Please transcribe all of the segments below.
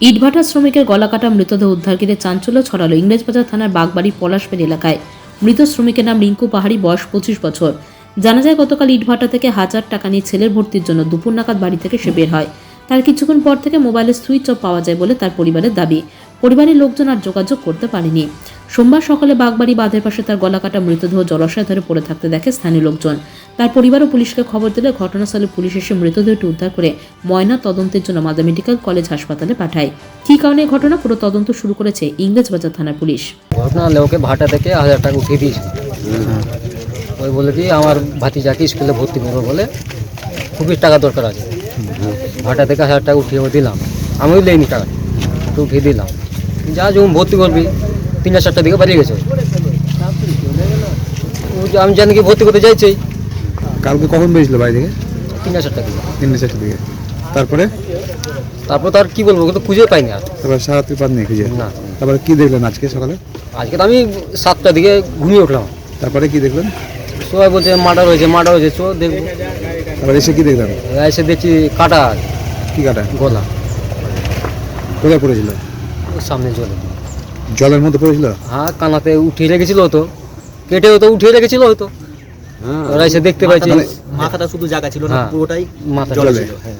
ইটভাটা শ্রমিকের গলাকাটা মৃতদেহ উদ্ধার চাঞ্চল্য ছড়ালো ইংরেজবাজার থানার বাগবাড়ি পলাশপের এলাকায়। মৃত শ্রমিকের নাম রিঙ্কু পাহাড়ি, বয়স পঁচিশ বছর। জানা যায়, গতকাল ইটভাটা থেকে হাজার টাকা নিয়ে ছেলের ভর্তির জন্য দুপুর নাগাদ বাড়ি থেকে সে বের হয়। তার কিছুক্ষণ পর থেকে মোবাইলের সুইচ অফ পাওয়া যায় বলে তার পরিবারের দাবি। পরিবারের লোকজন আর যোগাযোগ করতে পারেনি। সোমবার সকালে বাগবাড়ি বাঁধের পাশে তার গলাকাটা মৃতদেহ জলাশয় ধরে পড়ে থাকতে দেখে স্থানীয় লোকজন। তার পরিবার ও পুলিশকে খবর দিলে ঘটনাস্থলে পুলিশ এসে মৃতদেহটি উদ্ধার করে ময়না তদন্তের জন্য মালদা মেডিকেল কলেজ হাসপাতালে পাঠায়। কী কারণে ঘটনা? পুরো তদন্ত শুরু করেছে ইংরেজবাজার থানার পুলিশ। ঘটনা হলে ওকে ভাটা থেকে হাজার টাকা উঠিয়ে দিয়েছে। ওই বলে কি, আমার ভাতিজাকে স্কুলে ভর্তি করব বলে খুবই টাকা দরকার আছে। ভাটা থেকে হাজার টাকা উঠিয়ে দিলাম। আমিও লেইনি টাকা। তো উঠিয়ে দিলাম। যা যখন ভর্তি করবি তিনটা চারটার দিকে বাড়িয়ে গেছে। আমি জানি কি ভর্তি করতে চাইছি কালকে কখন বেরিয়েছিল বাড়ি থেকে? তিনটা চারটার দিকে। তিনটে চারটে দিকে। তারপরে? তারপর তো আর কি বলব ওকে তো খুঁজে পাইনি আর তারপরে সারা রাত্রি পান নেই খুঁজে। না। তারপরে কি দেখলেন আজকে সকালে? আজকে তো আমি সাতটার দিকে ঘুমিয়ে উঠলাম। তারপরে কি দেখলেন? সবাই বলছে মার্ডার হয়েছে মার্ডার হয়েছে চো দেখব। তারপরে এসে কি দেখলেন? এসে দেখছি কাটা। কি কাটা? গলা। কোথায় পড়েছিল? সামনে জলে। জলের মধ্যে পড়েছিল? হ্যাঁ কানাতে উঠিয়ে রেখেছিল হয়তো। কেটে হয়তো উঠিয়ে রেখেছিল হয়তো। ওরা এসে দেখতে পাইছে। মাথাটা শুধু জায়গা ছিল না হ্যাঁ। পুরোটাই মাথা জলে হ্যাঁ।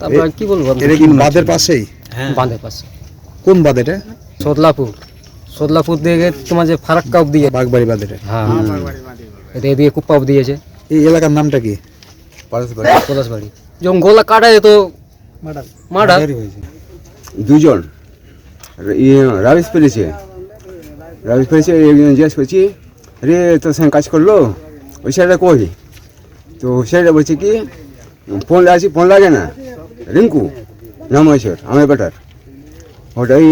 তারপর কি বলব এটা কি বাঁধের পাশেই হ্যাঁ। বাঁধের পাশে। কোন বাঁধ এটা? সদলাপুর। সদলাপুর দিয়ে তোমার যে ফারাক্কা অব্দি দিয়ে বাগবাড়ি বাঁধ এটা। হ্যাঁ এটা এদিকে কুপ্পা অব্দি দিয়েছে এই এলাকার নামটা কি? পলাশ বাড়ি যখন গোলা কাটা যেত মার্ডার। দুজন? ইয়ে পেরেছে। রাবিশ পেরেছে একজন জিজ্ঞেস করছি রে তোর সঙ্গে কাজ করল? ওই ছেলেটা কই? তো ওই ছেলেটা বলছে কি ফোন আছে ফোন লাগে না। রিঙ্কু? নাম হয়েছে আমার বেটার ওটাই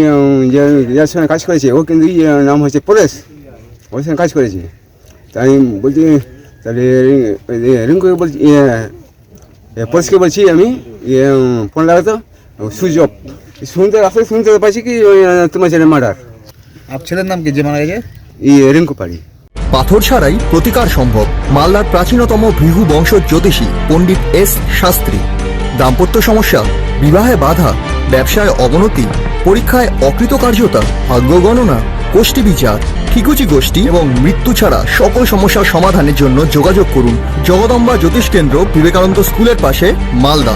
যে যার সঙ্গে কাজ করেছে ও কিন্তু ইয়ে নাম হয়েছে পরেশ। ওর সঙ্গে কাজ করেছে। তাই আমি বলছি তাহলে ইয়ে, রিঙ্কুকে বলছি ইয়ে পরেশকে বলছি আমি ইয়ে ফোন লাগাতো সুইচ অফ শুনতে আসলে শুনতে পাচ্ছি কি ওই তোমার ছেলে মার্ডার আপ ছেলের নাম কি যে মারা গেছে ই রিঙ্কু পাড়ি পাথর ছাড়াই প্রতিকার সম্ভব। মালদার প্রাচীনতম ভৃগু বংশ জ্যোতিষী পণ্ডিত এস শাস্ত্রী। দাম্পত্য সমস্যা বিবাহে বাধা ব্যবসায় অবনতি পরীক্ষায় অকৃতকার্যতা ভাগ্য গণনা গোষ্ঠী বিচার ঠিকুচি গোষ্ঠী এবং মৃত্যু ছাড়া সকল সমস্যার সমাধানের জন্য যোগাযোগ করুন। জগদম্বা জ্যোতিষ কেন্দ্র বিবেকানন্দ স্কুলের পাশে Malda.